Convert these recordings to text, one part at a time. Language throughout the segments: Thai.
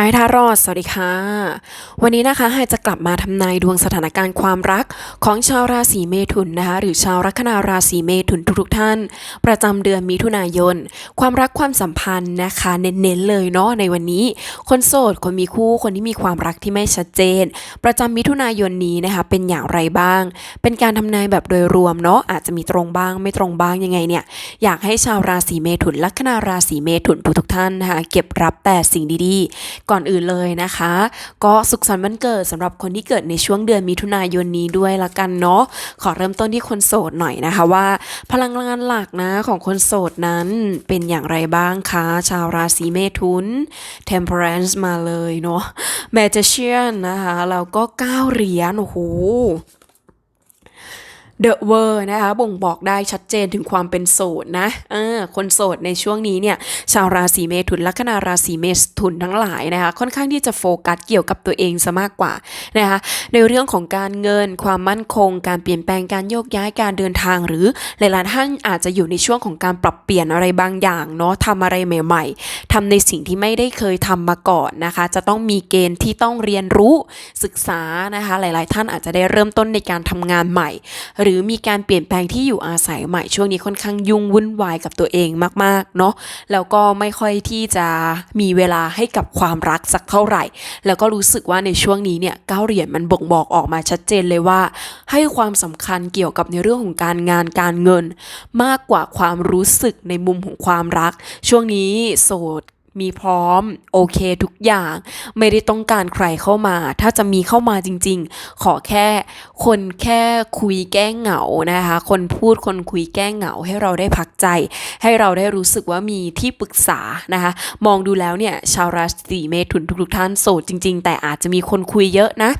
ฮายทารอดสวัสดีค่ะ วันนี้นะคะไฮจะกลับมาทำนายดวงสถานการณ์ความรักของชาวราศีเมถุนนะคะ หรือชาวลัคนาราศีเมถุนทุกๆท่าน ประจำเดือนมิถุนายน ความรักความสัมพันธ์นะคะ เน้นๆเลยเนาะในวันนี้ คนโสดคนมีคู่คนที่มีความรักที่ไม่ชัดเจน ประจำมิถุนายนนี้นะคะเป็นอย่างไรบ้าง เป็นการทำนายแบบโดยรวมเนาะอาจจะมีตรงบ้าง ไม่ตรงบ้างยังไงเนี่ยอยากให้ชาวราศีเมถุนลัคนาราศีเมถุนทุกๆท่านนะคะเก็บรับแต่สิ่งดีๆก่อนอื่นเลยนะคะ ก็สุขสันต์วันเกิดสำหรับคนที่เกิดในช่วงเดือนมิถุนายนนี้ด้วยละกันเนาะขอเริ่มต้นที่คนโสดหน่อยนะคะว่า พลังงานหลักนะของคนโสดนั้นเป็นอย่างไรบ้างคะชาวราศีเมถุน Temperance มาเลยเนาะ Magician นะคะแล้วก็9เหรียญโอ้โห เดอะเวอร์นะคะบ่งบอกได้ชัดเจนถึงความเป็นโสดนะเออคนโสดในช่วงนี้เนี่ยชาวราศีเมถุนลัคนาราศีเมถุนทั้งหลายนะคะค่อนข้างที่จะโฟกัสเกี่ยวกับตัวเองซะมากกว่านะคะในเรื่องของการเงินความมั่นคง การเปลี่ยนแปลงการโยกย้ายการเดินทาง หรือหลายๆท่านอาจจะอยู่ในช่วงของการปรับเปลี่ยนอะไรบางอย่างเนาะทำอะไรใหม่ ๆทำในสิ่งที่ไม่ได้เคยทำมาก่อนนะคะ จะต้องมีเกณฑ์ที่ต้องเรียนรู้ศึกษานะคะหลาย ๆ ท่านอาจจะได้เริ่มต้นในการทำงานใหม่รือมีการเปลี่ยนแปลงที่อยู่อาศัยใหม่ช่วงนี้ค่อนข้างยุ่งวุ่นวายกับตัวเองมากๆเนาะแล้วก็ไม่ค่อยที่จะมีเวลาให้กับความรักสักเท่าไหร่ แล้วก็รู้สึกว่าในช่วงนี้เนี่ยเก้าเหรียญมันบ่งบอกออกมาชัดเจนเลยว่า ให้ความสำคัญเกี่ยวกับในเรื่องของการงานการเงิน มากกว่าความรู้สึกในมุมของความรัก ช่วงนี้โสด มีพร้อม โอเคทุกอย่าง ไม่ได้ต้องการใครเข้ามา ถ้าจะมีเข้ามาจริง ๆ ขอแค่คนแค่คุยแก้เหงานะคะ คนพูดคนคุยแก้เหงา ให้เราได้พักใจ ให้เราได้รู้สึกว่ามีที่ปรึกษานะคะ มองดูแล้วเนี่ยชาวราศีเมถุนทุกๆท่านโสดจริง ๆ แต่อาจจะมีคนคุยเยอะนะ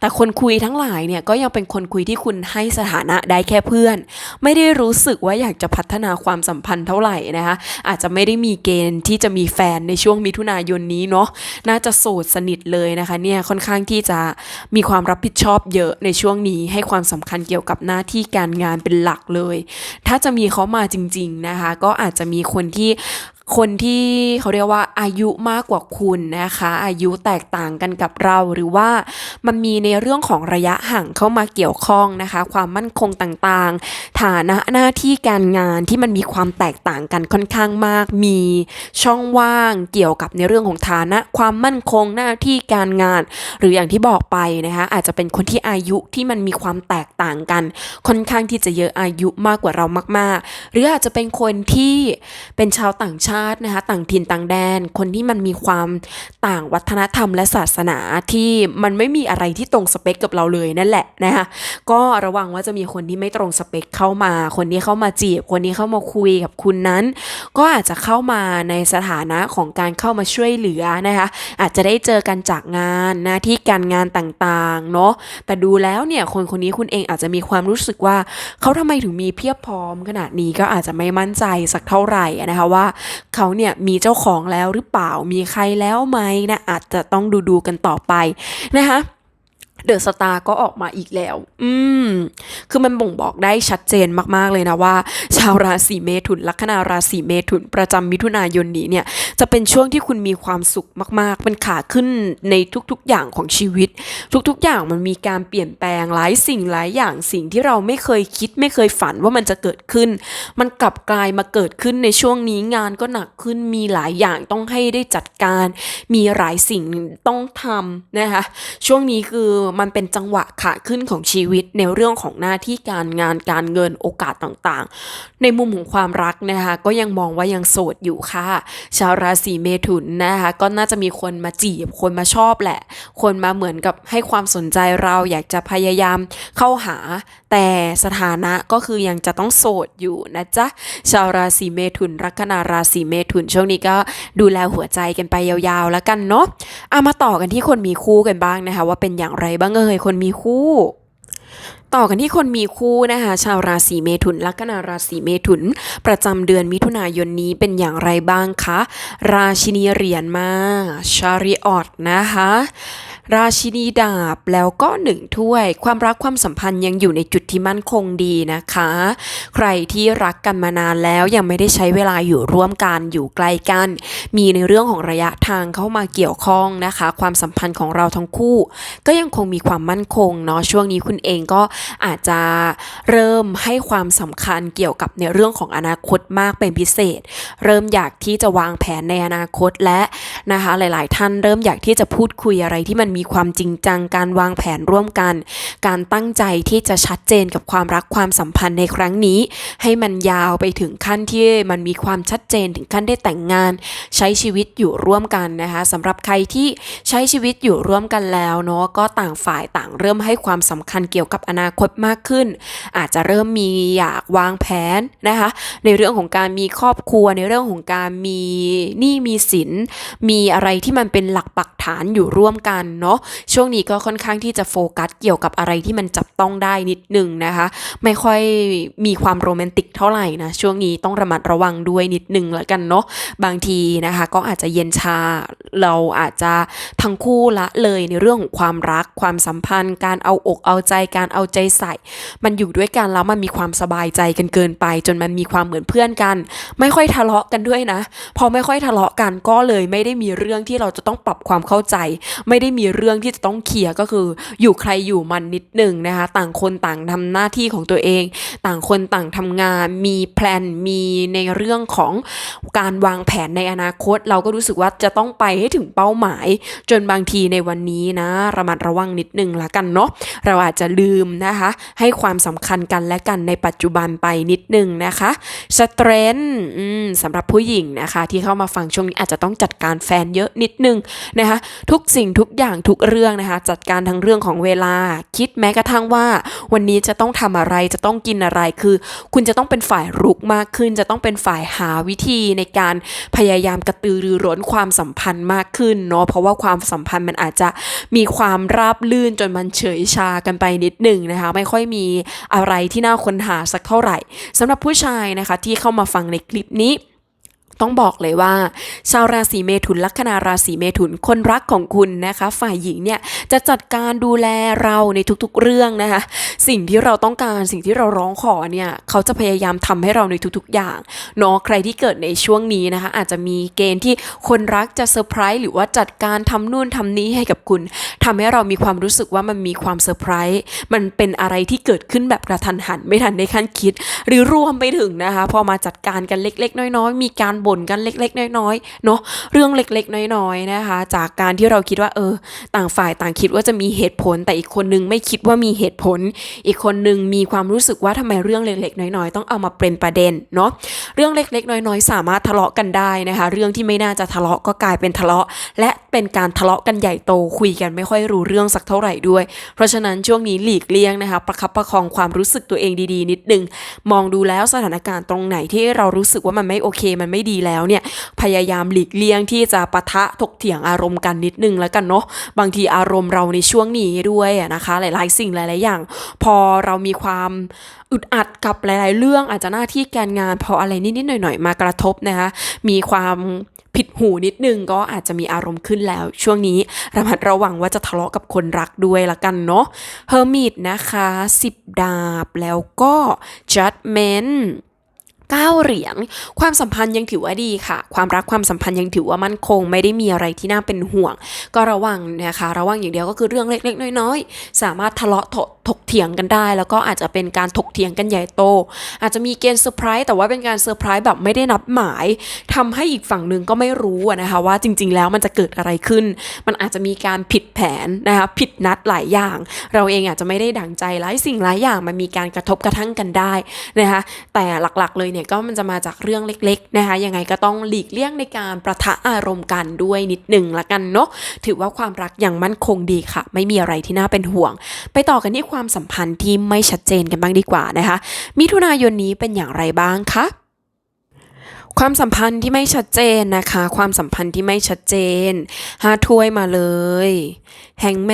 แต่คนคุยทั้งหลายเนี่ยก็ยังเป็นคนคุยที่คุณให้สถานะได้แค่เพื่อน ไม่ได้รู้สึกว่าอยากจะพัฒนาความสัมพันธ์เท่าไหร่นะคะอาจจะไม่ได้มีเกณฑ์ที่จะมีแฟนในช่วงมิถุนายนนี้เนาะน่าจะโสดสนิทเลยนะคะเนี่ยค่อนข้างที่จะมีความรับผิดชอบเยอะในช่วงนี้ให้ความสำคัญเกี่ยวกับหน้าที่การงานเป็นหลักเลย ถ้าจะมีเขามาจริง ๆนะคะ ก็อาจจะมีคนที่ คนที่เขาเรียกว่าอายุมากกว่าคุณนะคะ อายุแตกต่างกันกับเราหรือว่ามันมีในเรื่องของระยะห่างเข้ามาเกี่ยวข้องนะคะ ความมั่นคงต่างๆ ฐานะหน้าที่การงานที่มันมีความแตกต่างกันค่อนข้างมาก มีช่องว่างเกี่ยวกับในเรื่องของฐานะ ความมั่นคงหน้าที่การงาน หรืออย่างที่บอกไปนะคะอาจจะเป็นคนที่อายุที่มันมีความแตกต่างกัน ค่อนข้างที่จะเยอะอายุมากกว่าเรามาก ๆ หรืออาจจะเป็นคนที่เป็นชาวต่างชาตินะคะต่างถิ่นต่างแดน คนที่มันมีความต่างวัฒนธรรมและศาสนาที่มันไม่มีอะไรที่ตรงสเปคกับเราเลยนั่นแหละนะคะก็ระวังว่าจะมีคนที่ไม่ตรงสเปคเข้ามา คนที่เข้ามาจีบ คนที่เข้ามาคุยกับคุณนั้น ก็อาจจะเข้ามาในสถานะของการเข้ามาช่วยเหลือนะคะอาจจะได้เจอกันจากงานหน้าที่การงานต่างๆเนาะแต่ดูแล้วเนี่ยคนคนนี้คุณเองอาจจะมีความรู้สึกว่าเขาทำไมถึงมีเพียบพร้อมขนาดนี้ก็อาจจะไม่มั่นใจสักเท่าไหร่นะคะว่าเขาเนี่ยมีเจ้าของแล้วหรือเปล่ามีใครแล้วไหมนะอาจจะต้องดูดูกันต่อไปนะคะ เดอะสตาร์ก็ออกมาอีกแล้ว อืม คือมันบ่งบอกได้ชัดเจนมากๆเลยนะว่า ชาวราศีเมถุน ลัคนาราศีเมถุน ประจำมิถุนายนนี้เนี่ย จะเป็นช่วงที่คุณมีความสุขมาก ๆ เป็นขาขึ้นในทุกๆอย่างของชีวิต ทุกๆ อย่างมันมีการเปลี่ยนแปลงหลายสิ่งหลายอย่างสิ่งที่เราไม่เคยคิดไม่เคยฝันว่ามันจะเกิดขึ้น มันกลับกลายมาเกิดขึ้นในช่วงนี้งานก็หนักขึ้นมีหลายอย่างต้องให้ได้จัดการ มีหลายสิ่งต้องทำนะคะช่วงนี้คือมันเป็นจังหวะขาขึ้นของชีวิตในเรื่องของหน้าที่การงานการเงินโอกาสต่างๆ ในมุมของความรักนะคะ ก็ยังมองว่ายังโสดอยู่ค่ะ ชาวราศีเมถุนนะคะก็น่าจะมีคนมาจีบคนมาชอบแหละ คนมาเหมือนกับให้ความสนใจเราอยากจะพยายามเข้าหา แต่สถานะก็คือยังจะต้องโสดอยู่นะจ๊ะชาวราศีเมถุน ลัคนาราศีเมถุนช่วงนี้ก็ดูแลหัวใจกันไปยาวๆแล้วกันเนาะเอามาต่อกันที่คนมีคู่กันบ้างนะคะ ว่าเป็นอย่างไรบ้างเอ่ยคนมีคู่ต่อกันที่คนมีคู่นะคะชาวราศีเมถุนลัคนาราศีเมถุน ประจำเดือนมิถุนายนนี้เป็นอย่างไรบ้างคะ ราชินีเหรียญมาชาริออตนะคะราชินีดาบแล้วก็หนึ่งถ้วย ความรักความสัมพันธ์ยังอยู่ในจุดที่มั่นคงดีนะคะ ใครที่รักกันมานานแล้วยังไม่ได้ใช้เวลาอยู่ร่วมกันอยู่ใกล้กัน มีในเรื่องของระยะทางเข้ามาเกี่ยวข้องนะคะ ความสัมพันธ์ของเราทั้งคู่ ก็ยังคงมีความมั่นคงเนาะช่วงนี้คุณเองก็อาจจะเริ่มให้ความสำคัญเกี่ยวกับในเรื่องของอนาคตมากเป็นพิเศษ เริ่มอยากที่จะวางแผนในอนาคตและนะคะหลาย ๆ ท่านเริ่มอยากที่จะพูดคุยอะไรที่มันมีความจริงจังการวางแผนร่วมกัน การตั้งใจที่จะชัดเจนกับความรักความสัมพันธ์ในครั้งนี้ ให้มันยาวไปถึงขั้นที่มันมีความชัดเจนถึงขั้นได้แต่งงาน ใช้ชีวิตอยู่ร่วมกันนะคะสำหรับใครที่ใช้ชีวิตอยู่ร่วมกันแล้วเนาะก็ต่างฝ่ายต่างเริ่มให้ความสำคัญเกี่ยวกับอนาคตมากขึ้น อาจจะเริ่มมีอยากวางแผนนะคะ ในเรื่องของการมีครอบครัว ในเรื่องของการมีหนี้มีสิน มีอะไรที่มันเป็นหลักปักฐานอยู่ร่วมกันเนาะช่วงนี้ก็ค่อนข้างที่จะโฟกัสเกี่ยวกับอะไรที่มันจับต้องได้นิดนึงนะคะ ไม่ค่อยมีความโรแมนติกเท่าไหร่นะช่วงนี้ต้องระมัดระวังด้วยนิดนึงแล้วกันเนาะบางทีนะคะ ก็อาจจะเย็นชาเราอาจจะทั้งคู่ละเลยในเรื่องของความรักความสัมพันธ์ การเอาอกเอาใจการเอาใจใส่ มันอยู่ด้วยกันแล้วมันมีความสบายใจกันเกินไป จนมันมีความเหมือนเพื่อนกัน ไม่ค่อยทะเลาะกันด้วยนะ พอไม่ค่อยทะเลาะกันก็เลยไม่ได้มีเรื่องที่เราจะต้องปรับความเข้าใจ ไม่ได้มีเรื่องที่จะต้องเคลียร์ก็คือ อยู่ใครอยู่มันนิดหนึ่งนะคะ ต่างคนต่างทำหน้าที่ของตัวเอง ต่างคนต่างทำงานมีแพลนมีในเรื่องของการวางแผนในอนาคต เราก็รู้สึกว่าจะต้องไปให้ถึงเป้าหมาย จนบางทีในวันนี้นะ ระมัดระวังนิดนึงละกันเนาะเราอาจจะลืมนนะคะ ให้ความสำคัญกันและกันในปัจจุบันไปนิดนึงนะคะสเตรนสำหรับผู้หญิงนะคะ ที่เข้ามาฟังช่วงนี้อาจจะต้องจัดการแฟนเยอะนิดนึงนะคะ ทุกสิ่งทุกอย่างทุกเรื่องนะคะ จัดการทั้งเรื่องของเวลา คิดแม้กระทั่งว่า วันนี้จะต้องทำอะไรจะต้องกินอะไรคือ คุณจะต้องเป็นฝ่ายรุกมากขึ้น จะต้องเป็นฝ่ายหาวิธีในการพยายามกระตือรือร้นความสัมพันธ์มากขึ้นเนาะเพราะว่าความสัมพันธ์มันอาจจะมีความราบลื่นจนมันเฉยชากันไปนิดหนึ่งนะคะ ไม่ค่อยมีอะไรที่น่าค้นหาสักเท่าไหร่สำหรับผู้ชายนะคะที่เข้ามาฟังในคลิปนี้ ต้องบอกเลยว่า ชาวราศีเมถุนลัคนาราศีเมถุนคนรักของคุณนะคะ ฝ่ายหญิงเนี่ยจะจัดการดูแลเราในทุกๆเรื่องนะคะสิ่งที่เราต้องการสิ่งที่เราร้องขอเนี่ยเขาจะพยายามทำให้เราในทุกๆอย่างเนาะใครที่เกิดในช่วงนี้นะคะ อาจจะมีเกณฑ์ที่คนรักจะเซอร์ไพรส์หรือว่าจัดการทำนู่นทำนี้ให้กับคุณทำให้เรามีความรู้สึกว่ามันมีความเซอร์ไพรส์มันเป็นอะไรที่เกิดขึ้นแบบกระทันหันไม่ทันในขั้นคิด หรือรวมไปถึงนะคะพอมาจัดการกันเล็ก ๆ น้อย ๆ มีการบ่นกันเล็ก ๆ น้อยๆเนาะเรื่องเล็ก ๆ น้อยๆนะคะ จากการที่เราคิดว่าเออ ต่างฝ่ายต่างคิดว่าจะมีเหตุผล แต่อีกคนนึงไม่คิดว่ามีเหตุผล อีกคนนึงมีความรู้สึกว่าทำไมเรื่องเล็ก ๆ น้อยๆ ต้องเอามาเป็นประเด็นเนาะเรื่องเล็ก ๆ น้อยๆ สามารถทะเลาะกันได้นะคะ เรื่องที่ไม่น่าจะทะเลาะก็กลายเป็นทะเลาะ และเป็นการทะเลาะกันใหญ่โตคุยกันไม่ค่อยรู้เรื่องสักเท่าไหร่ด้วย เพราะฉะนั้นช่วงนี้หลีกเลี่ยงนะคะ ประคับประคองความรู้สึกตัวเองดีๆ นิดนึงมองดูแล้วสถานการณ์ตรงไหนที่เรารู้สึกว่ามันไม่โอเค มันไม่ดีแล้วเนี่ยพยายามหลีกเลี่ยงที่จะปะทะถกเถียงอารมณ์กันนิดนึงแล้วกันเนาะบางทีอารมณ์เราในช่วงนี้ด้วยอะนะคะ หลาย ๆ สิ่งหลาย ๆ อย่าง พอเรามีความอึดอัดกับหลาย ๆ เรื่องอาจจะหน้าที่การงานพออะไรนิด ๆ หน่อย ๆ มากระทบนะคะมีความผิดหูนิดนึงก็อาจจะมีอารมณ์ขึ้นแล้ว ช่วงนี้ระมัดระวังว่าจะทะเลาะกับคนรักด้วยละกันเนาะเฮอร์มิตนะคะ 10 ดาบแล้วก็ judgment เก้าเหรียญความสัมพันธ์ยังถือว่าดีค่ะ ความรักความสัมพันธ์ยังถือว่ามั่นคง ไม่ได้มีอะไรที่น่าเป็นห่วง ก็ระวังนะคะ ระวังอย่างเดียวก็คือเรื่องเล็กๆ น้อยๆ สามารถทะเลาะถกถกเถียงกันได้ แล้วก็อาจจะเป็นการถกเถียงกันใหญ่โต อาจจะมีเกณฑ์เซอร์ไพรส์แต่ว่าเป็นการเซอร์ไพรส์แบบไม่ได้นับหมายทำให้อีกฝั่งหนึ่งก็ไม่รู้นะคะว่าจริง ๆ แล้วมันจะเกิดอะไรขึ้น มันอาจจะมีการผิดแผนนะคะผิดนัดหลายอย่าง เราเองอาจจะไม่ได้ดั่งใจหลายสิ่งหลายอย่างมันมีการกระทบกระทั่งกันได้นะคะแต่หลักๆเลยเนี่ยก็มันจะมาจากเรื่องเล็กๆนะคะยังไงก็ต้องหลีกเลี่ยงในการประทะอารมณ์กันด้วยนิดหนึ่งละกันเนาะถือว่าความรักยังมั่นคงดีค่ะ ไม่มีอะไรที่น่าเป็นห่วง ไปต่อกันที่ความสัมพันธ์ที่ไม่ชัดเจนกันบ้างดีกว่านะคะมิถุนายนนี้เป็นอย่างไรบ้างคะ ความสัมพันธ์ที่ไม่ชัดเจนนะคะ ความสัมพันธ์ที่ไม่ชัดเจนห้าถ้วยมาเลยแฮงแม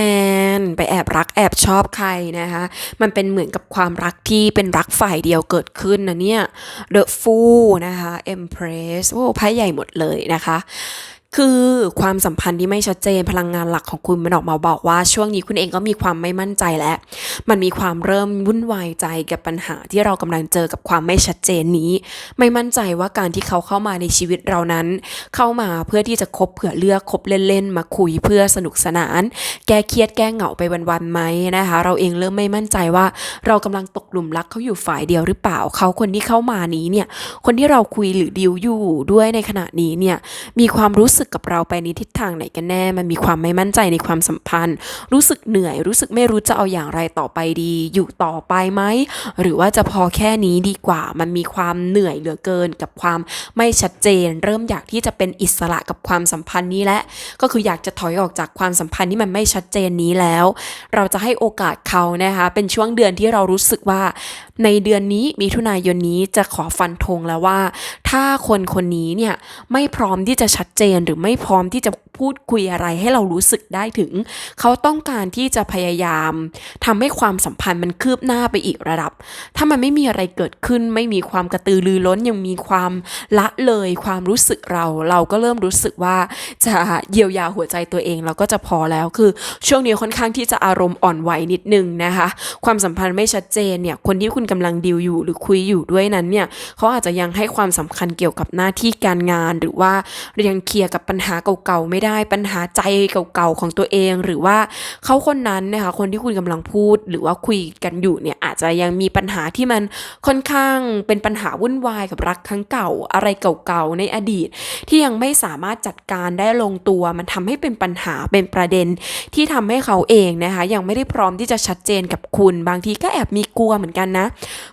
นไปแอบรักแอบชอบใครนะคะ มันเป็นเหมือนกับความรักที่เป็นรักฝ่ายเดียวเกิดขึ้นนะเนี่ยเดอะฟูนะคะเอ็มเพรสโอ้ไพ่ใหญ่หมดเลยนะคะ คือความสัมพันธ์ที่ไม่ชัดเจนพลังงานหลักของคุณมันออกมาบอกว่าช่วงนี้คุณเองก็มีความไม่มั่นใจแล้วมันมีความเริ่มวุ่นวายใจกับปัญหาที่เรากำลังเจอกับความไม่ชัดเจนนี้ ไม่มั่นใจว่าการที่เขาเข้ามาในชีวิตเรานั้น เข้ามาเพื่อที่จะคบเผื่อเลือกคบเล่นๆ มาคุยเพื่อสนุกสนาน แก้เครียดแก้เหงาไปวันๆไหมนะคะ เราเองเริ่มไม่มั่นใจว่า เรากำลังตกหลุมรักเขาอยู่ฝ่ายเดียวหรือเปล่าเขาคนที่เข้ามานี้เนี่ยคนที่เราคุยหรือดิวอยู่ด้วยในขณะนี้เนี่ยมีความรู้สึกกับเราไปในทิศทางไหนกันแน่ มันมีความไม่มั่นใจในความสัมพันธ์ รู้สึกเหนื่อย รู้สึกไม่รู้จะเอาอย่างไรต่อไปดี อยู่ต่อไปไหม หรือว่าจะพอแค่นี้ดีกว่า มันมีความเหนื่อยเหลือเกิน กับความไม่ชัดเจน เริ่มอยากที่จะเป็นอิสระกับความสัมพันธ์นี้และ ก็คืออยากจะถอยออกจากความสัมพันธ์ที่มันไม่ชัดเจนนี้แล้ว เราจะให้โอกาสเขานะคะ เป็นช่วงเดือนที่เรารู้สึกว่าในเดือนนี้มิถุนายนนี้จะขอฟันธงแล้วว่า ถ้าคนคนนี้เนี่ยไม่พร้อมที่จะชัดเจนหรือไม่พร้อมที่จะพูดคุยอะไรให้เรารู้สึกได้ถึง เขาต้องการที่จะพยายามทำให้ความสัมพันธ์มันคืบหน้าไปอีกระดับ ถ้ามันไม่มีอะไรเกิดขึ้น ไม่มีความกระตือรือร้นยังมีความละเลยความรู้สึกเราเราก็เริ่มรู้สึกว่าจะเยียวยาหัวใจตัวเองเราก็จะพอแล้วคือ ช่วงนี้ค่อนข้างที่จะอารมณ์อ่อนไหวนิดนึงนะคะ ความสัมพันธ์ไม่ชัดเจนเนี่ยคนที่คุณกำลังดีลอยู่หรือคุยอยู่ด้วยนั้นเนี่ยเขาอาจจะยังให้ความสำคัญเกี่ยวกับหน้าที่การงาน หรือว่ายังเคลียร์กับปัญหาเก่าๆไม่ได้ปัญหาใจเก่าๆของตัวเอง หรือว่าเขาคนนั้นนะคะคนที่คุณกำลังพูด หรือว่าคุยกันอยู่เนี่ยอาจจะยังมีปัญหาที่มันค่อนข้างเป็นปัญหาวุ่นวายกับรักครั้งเก่า อะไรเก่าๆในอดีต ที่ยังไม่สามารถจัดการได้ลงตัว มันทำให้เป็นปัญหาเป็นประเด็น ที่ทำให้เขาเองนะคะยังไม่ได้พร้อมที่จะชัดเจนกับคุณ บางทีก็แอบมีกลัวเหมือนกันนะ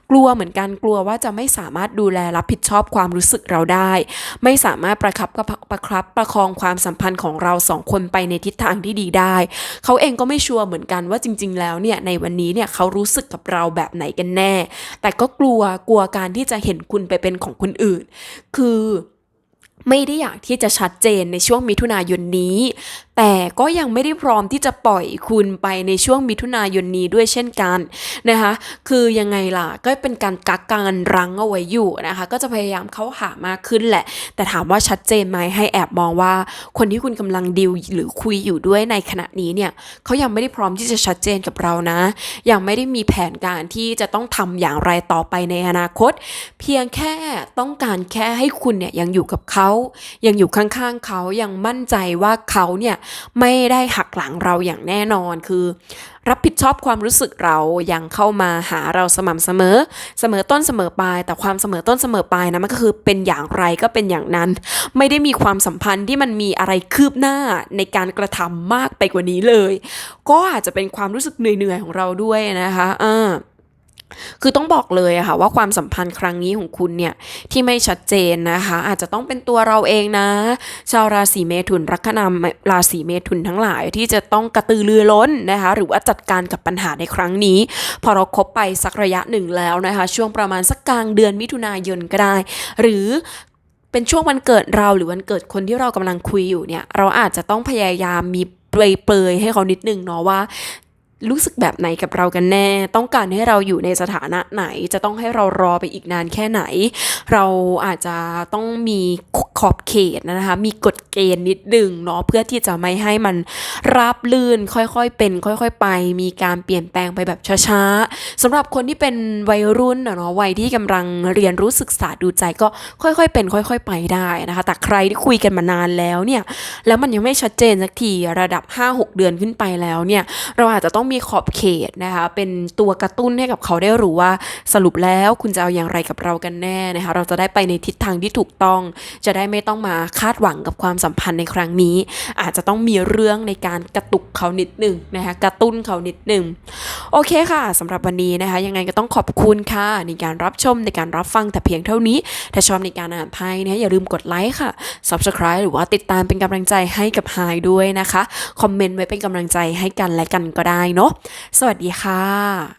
กลัวเหมือนกันกลัวว่าจะไม่สามารถดูแลรับผิดชอบความรู้สึกเราได้ ไม่สามารถประคับประประครับประคองความสัมพันธ์ของเราสองคนไปในทิศทางที่ดีได้ เขาเองก็ไม่ชัวร์เหมือนกันว่าจริง ๆ แล้วเนี่ยในวันนี้เนี่ยเขารู้สึกกับเราแบบไหนกันแน่ แต่ก็กลัวกลัวการที่จะเห็นคุณไปเป็นของคนอื่น คือไม่ได้อยากที่จะชัดเจนในช่วงมิถุนายนนี้ แต่ก็ยังไม่ได้พร้อมที่จะปล่อยคุณไปในช่วงมิถุนายนนี้ด้วยเช่นกันนะคะ คือยังไงล่ะก็เป็นการกักการรั้งเอาไว้อยู่นะคะ ก็จะพยายามเข้าหามากขึ้นแหละ แต่ถามว่าชัดเจนไหมให้แอบมองว่า คนที่คุณกำลังดิวหรือคุยอยู่ด้วยในขณะนี้เนี่ยเขายังไม่ได้พร้อมที่จะชัดเจนกับเรานะ ยังไม่ได้มีแผนการที่จะต้องทำอย่างไรต่อไปในอนาคต เพียงแค่ต้องการแค่ให้คุณเนี่ยยังอยู่กับเขา ยังอยู่ข้างๆเขายังมั่นใจว่าเขาเนี่ยไม่ได้หักหลังเราอย่างแน่นอนคือ รับผิดชอบความรู้สึกเรายังเข้ามาหาเราสม่ำเสมอ เสมอต้นเสมอปลาย แต่ความเสมอต้นเสมอปลายนะมันก็คือเป็นอย่างไรก็เป็นอย่างนั้น ไม่ได้มีความสัมพันธ์ที่มันมีอะไรคืบหน้าในการกระทำมากไปกว่านี้เลย ก็อาจจะเป็นความรู้สึกเหนื่อยๆของเราด้วยนะคะอ่า คือต้องบอกเลยอะค่ะว่าความสัมพันธ์ครั้งนี้ของคุณเนี่ยที่ไม่ชัดเจนนะคะ อาจจะต้องเป็นตัวเราเองนะ ชาวราศีเมถุน ลัคนามราศีเมถุนทั้งหลายที่จะต้องกระตือรือร้นนะคะ หรือว่าจัดการกับปัญหาในครั้งนี้ พอเราครบไปสักระยะหนึ่งแล้วนะคะ ช่วงประมาณสักกลางเดือนมิถุนายนก็ได้ หรือเป็นช่วงวันเกิดเราหรือวันเกิดคนที่เรากำลังคุยอยู่เนี่ย เราอาจจะต้องพยายามมีเปรยๆให้เขานิดนึงเนาะว่า รู้สึกแบบไหนกับเรากันแน่ ต้องการให้เราอยู่ในสถานะไหน จะต้องให้เรารอไปอีกนานแค่ไหน เราอาจจะต้องมี ขอบเขตนะคะ มีกฎเกณฑ์นิดนึงเนาะเพื่อที่จะไม่ให้มันราบลื่นค่อยๆเป็น ค่อยๆไป มีการเปลี่ยนแปลงไปแบบช้าๆสำหรับคนที่เป็นวัยรุ่นเนาะวัยที่กำลังเรียนรู้ศึกษาดูใจก็ค่อยๆเป็น ค่อย ๆ ไปได้นะคะ แต่ใครที่คุยกันมานานแล้วเนี่ยแล้วมันยังไม่ชัดเจนสักทีระดับ 5-6 เดือนขึ้นไปแล้วเนี่ยเราอาจจะต้องมีขอบเขตนะคะเป็นตัวกระตุ้นให้กับเขาได้รู้ว่าสรุปแล้วคุณจะเอาอย่างไรกับเรากันแน่นะคะเราจะได้ไปในทิศทางที่ถูกต้องจะได้ไม่ต้องมาคาดหวังกับความสัมพันธ์ในครั้งนี้ อาจจะต้องมีเรื่องในการกระตุกเขานิดหนึ่งนะคะกระตุ้นเขานิดหนึ่งโอเคค่ะสำหรับวันนี้นะคะ ยังไงก็ต้องขอบคุณค่ะในการรับชมในการรับฟังแต่เพียงเท่านี้ ถ้าชอบในการอ่านไพ่นะอย่าลืมกดไลค์ค่ะ subscribe หรือว่าติดตามเป็นกำลังใจให้กับไฮด้วยนะคะคอมเมนต์ไว้เป็นกำลังใจให้กันและกันก็ได้เนาะสวัสดีค่ะ